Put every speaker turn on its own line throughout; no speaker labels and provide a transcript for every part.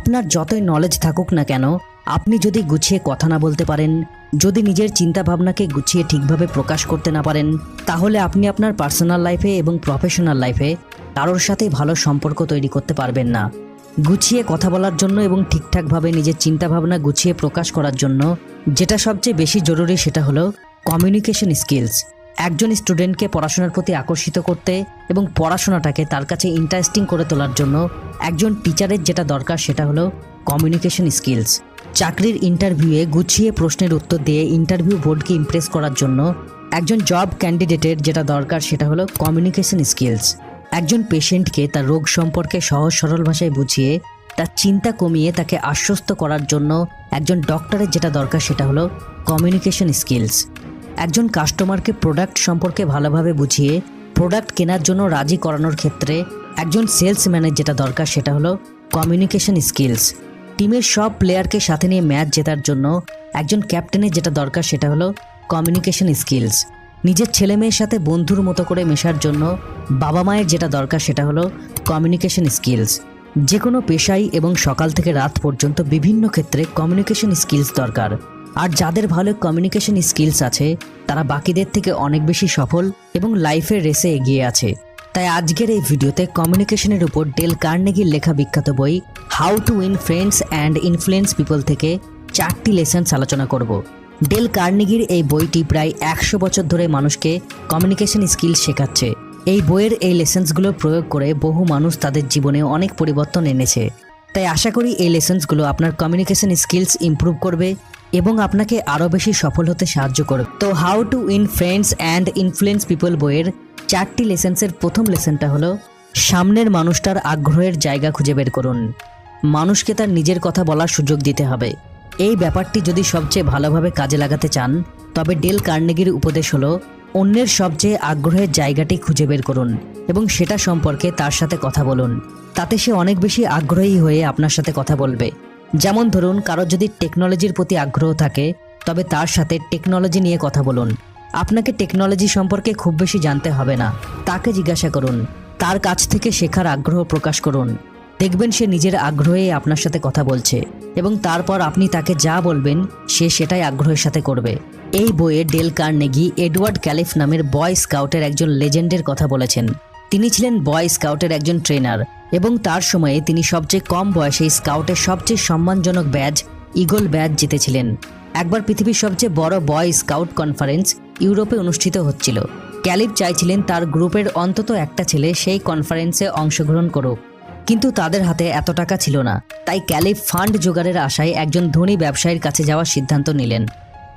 আপনার যতই নলেজ থাকুক না কেন, আপনি যদি গুছিয়ে কথা না বলতে পারেন, যদি নিজের চিন্তা ভাবনাকে গুছিয়ে ঠিকভাবে প্রকাশ করতে না পারেন, তাহলে আপনি আপনার পার্সোনাল লাইফে এবং প্রফেশনাল লাইফে কারোর সাথে ভালো সম্পর্ক তৈরি করতে পারবেন না। গুছিয়ে কথা বলার জন্য এবং ঠিকঠাকভাবে নিজের চিন্তাভাবনা গুছিয়ে প্রকাশ করার জন্য যেটা সবচেয়ে বেশি জরুরি সেটা হলো কমিউনিকেশন স্কিলস একজন স্টুডেন্টকে পড়াশোনার প্রতি আকর্ষিত করতে এবং পড়াশোনাটাকে তার কাছে ইন্টারেস্টিং করে তোলার জন্য একজন টিচারের যেটা দরকার সেটা হলো কমিউনিকেশন স্কিলস চাকরির ইন্টারভিউয়ে গুছিয়ে প্রশ্নের উত্তর দিয়ে ইন্টারভিউ বোর্ডকে ইমপ্রেস করার জন্য একজন জব ক্যান্ডিডেটের যেটা দরকার সেটা হলো কমিউনিকেশন স্কিলস একজন পেশেন্টকে তার রোগ সম্পর্কে সহজ সরল ভাষায় বুঝিয়ে তার চিন্তা কমিয়ে তাকে আশ্বস্ত করার জন্য একজন ডক্টরের যেটা দরকার সেটা হলো কমিউনিকেশন স্কিলস একজন কাস্টমারকে প্রোডাক্ট সম্পর্কে ভালোভাবে বুঝিয়ে প্রোডাক্ট কেনার জন্য রাজি করানোর ক্ষেত্রে একজন সেলসম্যানের যেটা দরকার সেটা হলো কমিউনিকেশন স্কিলস টিমের সব প্লেয়ারকে সাথে নিয়ে ম্যাচ জেতার জন্য একজন ক্যাপ্টেনের যেটা দরকার সেটা হলো কমিউনিকেশন স্কিলস নিজের ছেলে মেয়ের সাথে বন্ধুর মতো করে মেশার জন্য বাবা মায়ের যেটা দরকার সেটা হলো কমিউনিকেশন স্কিলস যে কোনো পেশাই এবং সকাল থেকে রাত পর্যন্ত বিভিন্ন ক্ষেত্রে কমিউনিকেশন স্কিলস দরকার। আর যাদের ভালো কমিউনিকেশন স্কিলস আছে, তারা বাকিদের থেকে অনেক বেশি সফল এবং লাইফের রেসে এগিয়ে আছে। তাই আজকের এই ভিডিওতে কমিউনিকেশনের উপর ডেল কার্নেগির লেখা বিখ্যাত বই how to win friends and influence people থেকে চারটি লেসেন্স আলোচনা করব। ডেল কার্নেগির এই বইটি প্রায় একশো বছর ধরে মানুষকে কমিউনিকেশন স্কিল শেখাচ্ছে। এই বইয়ের এই লেসেন্সগুলো প্রয়োগ করে বহু মানুষ তাদের জীবনে অনেক পরিবর্তন এনেছে। তাই আশা করি এই লেসেন্সগুলো আপনার কমিউনিকেশন স্কিলস ইমপ্রুভ করবে এবং আপনাকে আরও বেশি সফল হতে সাহায্য করবে। তো how to win friends and influence people বইয়ের চারটি লেসেন্সের প্রথম লেসেনটা হলো, সামনের মানুষটার আগ্রহের জায়গা খুঁজে বের করুন। মানুষকে তার নিজের কথা বলার সুযোগ দিতে হবে। এই ব্যাপারটি যদি সবচেয়ে ভালোভাবে কাজে লাগাতে চান, তবে ডেল কার্নেগির উপদেশ হলো, অন্যের সবচেয়ে আগ্রহের জায়গাটি খুঁজে বের করুন এবং সেটা সম্পর্কে তার সাথে কথা বলুন। তাতে সে অনেক বেশি আগ্রহী হয়ে আপনার সাথে কথা বলবে। যেমন ধরুন কারও যদি টেকনোলজির প্রতি আগ্রহ থাকে, তবে তার সাথে টেকনোলজি নিয়ে কথা বলুন। আপনাকে টেকনোলজি সম্পর্কে খুব বেশি জানতে হবে না। তাকে জিজ্ঞাসা করুন। তার কাছ থেকে শেখার আগ্রহ প্রকাশ করুন। দেখবেন সে নিজের আগ্রহে আপনার সাথে কথা বলছে এবং তারপর আপনি তাকে যা বলবেন, সে সেটাই আগ্রহের সাথে করবে। এই বইয়ে ডেল কার্নেগি এডওয়ার্ড ক্যালিফ নামের বয় স্কাউটের একজন লেজেন্ডের কথা বলেছেন। তিনি ছিলেন বয় স্কাউটের একজন ট্রেনার। এবং তার সময়ে তিনি সবচেয়ে কম বয়সে স্কাউটের সবচেয়ে সম্মানজনক ব্যাজ ইগল ব্যাজ জিতেছিলেন। একবার পৃথিবীর সবচেয়ে বড় বয় স্কাউট কনফারেন্স ইউরোপে অনুষ্ঠিত হচ্ছিল। ক্যালিফ চাইছিলেন তার গ্রুপের অন্তত একটা ছেলে সেই কনফারেন্সে অংশগ্রহণ করুক। কিন্তু তাদের হাতে এত টাকা ছিল না, তাই ক্যালিফ ফান্ড জোগাড়ের আশায় একজন ধনী ব্যবসায়ীর কাছে যাওয়ার সিদ্ধান্ত নিলেন।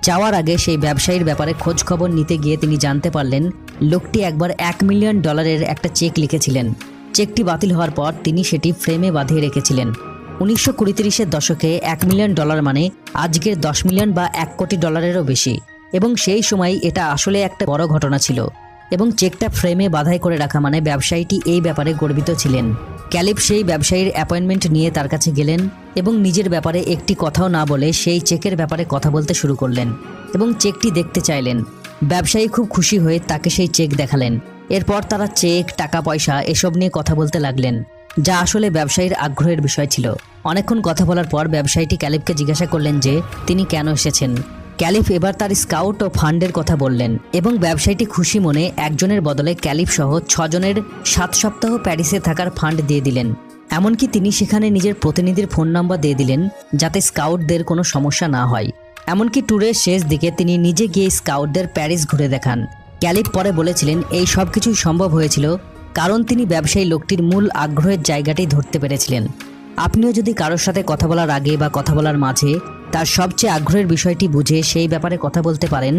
যাওয়ার আগে সেই ব্যবসায়ীর ব্যাপারে খোঁজ খবর নিতে গিয়ে তিনি জানতে পারলেন, লোকটি একবার এক মিলিয়ন ডলারের একটা চেক লিখেছিলেন। চেকটি বাতিল হওয়ার পর তিনি সেটি ফ্রেমে বাঁধিয়ে রেখেছিলেন। উনিশশো কুড়ি তিরিশের দশকে এক মিলিয়ন ডলার মানে আজকের দশ মিলিয়ন বা এক কোটি ডলারেরও বেশি। এবং সেই সময় এটা আসলে একটা বড় ঘটনা ছিল। এবং চেকটা ফ্রেমে বাধাই করে রাখা মানে ব্যবসায়ীটি এই ব্যাপারে গর্বিত ছিলেন। ক্যালিপ সেই ব্যবসায়ীর অ্যাপয়েন্টমেন্ট নিয়ে তার কাছে গেলেন এবং নিজের ব্যাপারে একটি কথাও না বলে সেই চেকের ব্যাপারে কথা বলতে শুরু করলেন এবং চেকটি দেখতে চাইলেন। ব্যবসায়ী খুব খুশি হয়ে তাকে সেই চেক দেখালেন। এরপর তারা চেক, টাকা, পয়সা এসব নিয়ে কথা বলতে লাগলেন। যা আসলে ব্যবসায়ীর আগ্রহের বিষয় ছিল। অনেকক্ষণ কথা বলার পর ব্যবসায়ীটি ক্যালিপকে জিজ্ঞাসা করলেন যে, তিনি কেন এসেছেন? ক্যালিফ এবার তার স্কাউট ও ফান্ডের কথা বললেন এবং ব্যবসায়ীটি খুশি মনে একজনের বদলে ক্যালিফ সহ ছজনের সাত সপ্তাহ প্যারিসে থাকার ফান্ড দিয়ে দিলেন। এমনকি তিনি সেখানে নিজের প্রতিনিধির ফোন নাম্বার দিয়ে দিলেন যাতে স্কাউটদের কোনো সমস্যা না হয়। এমনকি ট্যুরের শেষ দিকে তিনি নিজে গিয়ে স্কাউটদের প্যারিস ঘুরে দেখান। ক্যালিফ পরে বলেছিলেন, এই সব কিছুই সম্ভব হয়েছিল কারণ তিনি ব্যবসায়ী লোকটির মূল আগ্রহের জায়গাটি ধরতে পেরেছিলেন। আপনিও যদি কারোর সাথে কথা বলার আগে বা কথা বলার মাঝে তার সবচেয়ে আগ্রহের বিষয়টি বুঝে সেই ব্যাপারে কথা বলতে পারেন,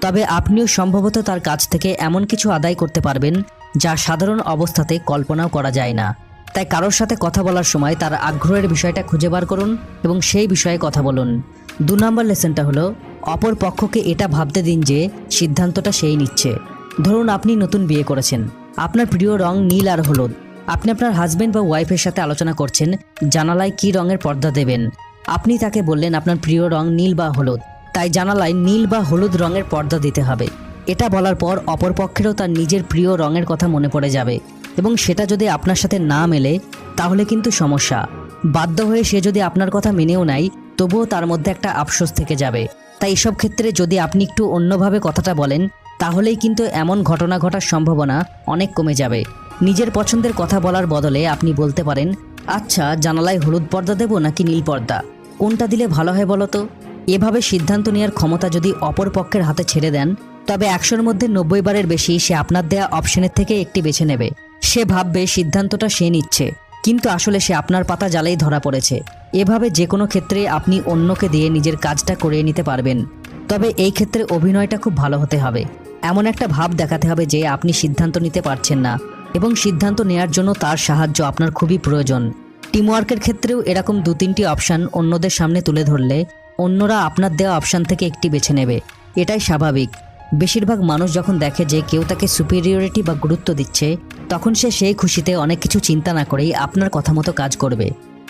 তবে আপনিও সম্ভবত তার কাছ থেকে এমন কিছু আদায় করতে পারবেন যা সাধারণ অবস্থাতে কল্পনাও করা যায় না। তাই কারোর সাথে কথা বলার সময় তার আগ্রহের বিষয়টা খুঁজে বার করুন এবং সেই বিষয়ে কথা বলুন। দু নম্বর লেসনটা হলো অপর পক্ষকে এটা ভাবতে দিন যে সিদ্ধান্তটা সেই নিচ্ছে। ধরুন আপনি নতুন বিয়ে করেছেন। আপনার প্রিয় রং নীল আর হলুদ। আপনি আপনার হাজবেন্ড বা ওয়াইফের সাথে আলোচনা করছেন, জানালায় কী রঙের পর্দা দেবেন? আপনি তাকে বললেন, আপনার প্রিয় রং নীল বা হলুদ। তাই জানালায় নীল বা হলুদ রঙের পর্দা দিতে হবে। এটা বলার পর অপর পক্ষেরও তার নিজের প্রিয় রঙের কথা মনে পড়ে যাবে। এবং সেটা যদি আপনার সাথে না মেলে, তাহলে কিন্তু সমস্যা। বাধ্য হয়ে সে যদি আপনার কথা মেনেও নেয়, তবুও তার মধ্যে একটা আফসোস থেকে যাবে। তাই এসব ক্ষেত্রে যদি আপনি একটু অন্যভাবে কথাটা বলেন, তাহলেই কিন্তু এমন ঘটনা ঘটার সম্ভাবনা অনেক কমে যাবে। নিজের পছন্দের কথা বলার বদলে আপনি বলতে পারেন আচ্ছা জানালায় হলুদ পর্দা দেবো নাকি নীল পর্দা? কোনটা দিলে ভালো হয় বলো তো? এভাবে সিদ্ধান্ত নেওয়ার ক্ষমতা যদি অপর পক্ষের হাতে ছেড়ে দেন, তবে একশোর মধ্যে নব্বই বারের বেশি সে আপনার দেয়া অপশনের থেকে একটি বেছে নেবে। সে ভাববে সিদ্ধান্তটা সে নিচ্ছে। কিন্তু আসলে সে আপনার পাতা জালেই ধরা পড়েছে। এভাবে যে কোনো ক্ষেত্রে আপনি অন্যকে দিয়ে নিজের কাজটা করিয়ে নিতে পারবেন। তবে এই ক্ষেত্রে অভিনয়টা খুব ভালো হতে হবে। এমন একটা ভাব দেখাতে হবে যে আপনি সিদ্ধান্ত নিতে পারছেন না এবং সিদ্ধান্ত নেয়ার জন্য তার সাহায্য আপনার খুবই প্রয়োজন। টিমওয়ার্কের ক্ষেত্রেও এরকম দু তিনটি অপশান অন্যদের সামনে তুলে ধরলে অন্যরা আপনার দেওয়া অপশান থেকে একটি বেছে নেবে। এটাই স্বাভাবিক। বেশিরভাগ মানুষ যখন দেখে যে কেউ তাকে সুপিরিয়রিটি বা গুরুত্ব দিচ্ছে, তখন সে সেই খুশিতে অনেক কিছু চিন্তা না করেই আপনার কথা মতো কাজ করবে।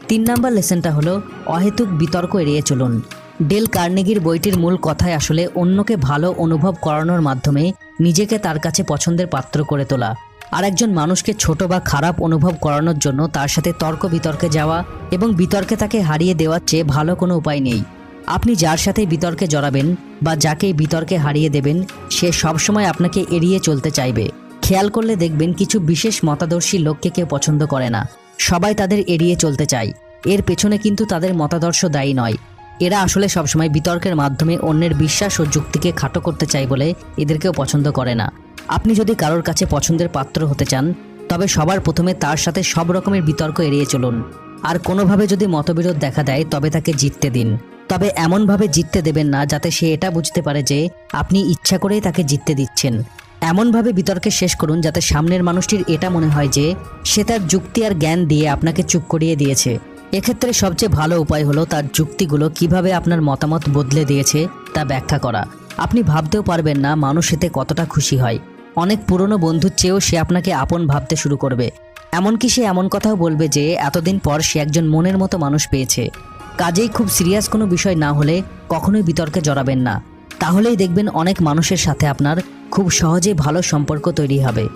তিন নাম্বার লেসনটা হলো, অহেতুক বিতর্ক এড়িয়ে চলুন। ডেল কার্নেগির বইটির মূল কথায় আসলে অন্যকে ভালো অনুভব করানোর মাধ্যমে নিজেকে তার কাছে পছন্দের পাত্র করে তোলা। আর একজন মানুষকে ছোট বা খারাপ অনুভব করানোর জন্য তার সাথে তর্ক বিতর্কে যাওয়া এবং বিতর্কে তাকে হারিয়ে দেওয়ার চেয়ে ভালো কোনো উপায় নেই। আপনি যার সাথে বিতর্কে জড়াবেন বা যাকে বিতর্কে হারিয়ে দেবেন, সে সবসময় আপনাকে এড়িয়ে চলতে চাইবে। খেয়াল করলে দেখবেন কিছু বিশেষ মতাদর্শী লোককে কেউ পছন্দ করে না। সবাই তাদের এড়িয়ে চলতে চায়। এর পেছনে কিন্তু তাদের মতাদর্শ দায়ী নয়। এরা আসলে সবসময় বিতর্কের মাধ্যমে অন্যের বিশ্বাস ও যুক্তিকে খাটো করতে চায় বলে এদেরকেও পছন্দ করে না। আপনি যদি কারোর কাছে পছন্দের পাত্র হতে চান, তবে সবার প্রথমে তার সাথে সব রকমের বিতর্ক এড়িয়ে চলুন। আর কোনোভাবে যদি মতবিরোধ দেখা দেয়, তবে তাকে জিততে দিন। তবে এমনভাবে জিততে দেবেন না যাতে সে এটা বুঝতে পারে যে আপনি ইচ্ছা করেই তাকে জিততে দিচ্ছেন। এমনভাবে বিতর্কে শেষ করুন যাতে সামনের মানুষটির এটা মনে হয় যে সে তার যুক্তি আর জ্ঞান দিয়ে আপনাকে চুপ করিয়ে দিয়েছে। এক্ষেত্রে সবচেয়ে ভালো উপায় হলো তার যুক্তিগুলো কীভাবে আপনার মতামত বদলে দিয়েছে তা ব্যাখ্যা করা। আপনি ভাবতেও পারবেন না মানুষ এতে কতটা খুশি হয়। অনেক পুরনো বন্ধুর চেয়েও সে আপনাকে আপন ভাবতে শুরু করবে। এমনকি সে এমন কথাও বলবে যে, এতদিন পর সে একজন মনের মতো মানুষ পেয়েছে। কাজেই খুব সিরিয়াস কোনো বিষয় না হলে কখনোই বিতর্কে জড়াবেন না। তাহলেই দেখবেন অনেক মানুষের সাথে আপনার খুব সহজে ভালো সম্পর্ক তৈরি হবে।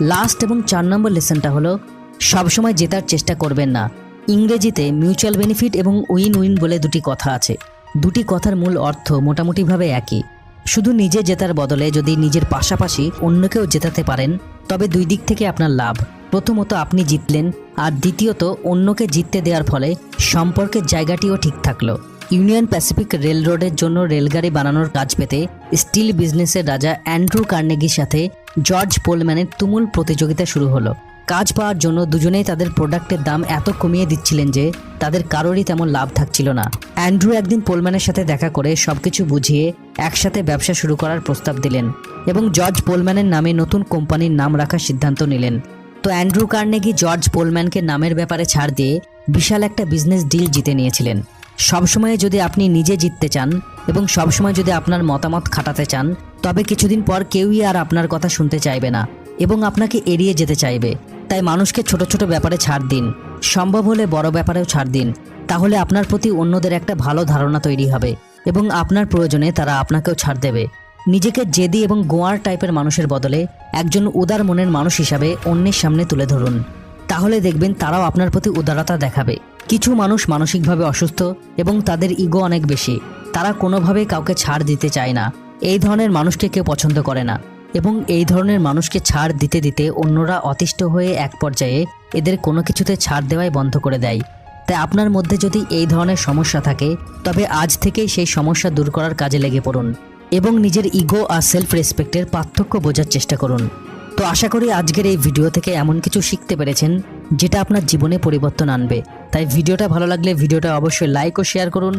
লাস্ট এবং চার নম্বর লেসনটা হলো, সবসময় জেতার চেষ্টা করবেন না। ইংরেজিতে মিউচুয়াল বেনিফিট এবং উইন উইন বলে দুটি কথা আছে। দুটি কথার মূল অর্থ মোটামুটিভাবে একই। শুধু নিজে জেতার বদলে যদি নিজের পাশাপাশি অন্যকেও জেতাতে পারেন, তবে দুই দিক থেকে আপনার লাভ। প্রথমত আপনি জিতলেন, আর দ্বিতীয়ত অন্যকে জিততে দেওয়ার ফলে সম্পর্কের জায়গাটিও ঠিক থাকল। ইউনিয়ন প্যাসিফিক রেল রোডের জন্য রেলগাড়ি বানানোর কাজ পেতে স্টিল বিজনেসের রাজা অ্যান্ড্রু কার্নেগির সাথে জর্জ পোলম্যানের তুমুল প্রতিযোগিতা শুরু হলো। কাজ পাওয়ার জন্য দুজনেই তাদের প্রোডাক্টের দাম এত কমিয়ে দিচ্ছিলেন যে তাদের কারোরই তেমন লাভ থাকছিল না। অ্যান্ড্রু একদিন পোলম্যানের সাথে দেখা করে সবকিছু বুঝিয়ে একসাথে ব্যবসা শুরু করার প্রস্তাব দিলেন এবং জর্জ পোলম্যানের নামে নতুন কোম্পানির নাম রাখার সিদ্ধান্ত নিলেন। তো অ্যান্ড্রু কার্নেগি, জর্জ পোলম্যানকে নামের ব্যাপারে ছাড় দিয়ে বিশাল একটা বিজনেস ডিল জিতে নিয়েছিলেন। সবসময়ে যদি আপনি নিজে জিততে চান এবং সবসময় যদি আপনার মতামত খাটাতে চান, তবে কিছুদিন পর কেউই আর আপনার কথা শুনতে চাইবে না এবং আপনাকে এড়িয়ে যেতে চাইবে। তাই মানুষকে ছোট ছোট ব্যাপারে ছাড় দিন। সম্ভব হলে বড় ব্যাপারেও ছাড় দিন। তাহলে আপনার প্রতি অন্যদের একটা ভালো ধারণা তৈরি হবে এবং আপনার প্রয়োজনে তারা আপনাকেও ছাড় দেবে। নিজেকে জেদি এবং গোয়ার টাইপের মানুষের বদলে একজন উদার মনের মানুষ হিসাবে অন্যের সামনে তুলে ধরুন। তাহলে দেখবেন তারাও আপনার প্রতি উদারতা দেখাবে। কিছু মানুষ মানসিকভাবে অসুস্থ এবং তাদের ইগো অনেক বেশি। তারা কোনোভাবে কাউকে ছাড় দিতে চায় না। এই ধরনের মানুষকে কেউ পছন্দ করে না এবং এই ধরনের মানুষকে ছাড় দিতে দিতে অন্যরা অতিষ্ঠ হয়ে এক পর্যায়ে এদের কোনো কিছুতে ছাড় দেওয়াই বন্ধ করে দেয়। তাই আপনার মধ্যে যদি এই ধরনের সমস্যা থাকে, তবে আজ থেকেই সেই সমস্যা দূর করার কাজে লেগে পড়ুন। এবং নিজের ইগো আর সেলফ রেসপেক্টের পার্থক্য বোঝার চেষ্টা করুন। তো আশা করি আজকের এই ভিডিও থেকে এমন কিছু শিখতে পেরেছেন, যেটা আপনার জীবনে পরিবর্তন আনবে। তাই ভিডিওটা ভালো লাগলে ভিডিওটা অবশ্যই লাইক ও শেয়ার করুন।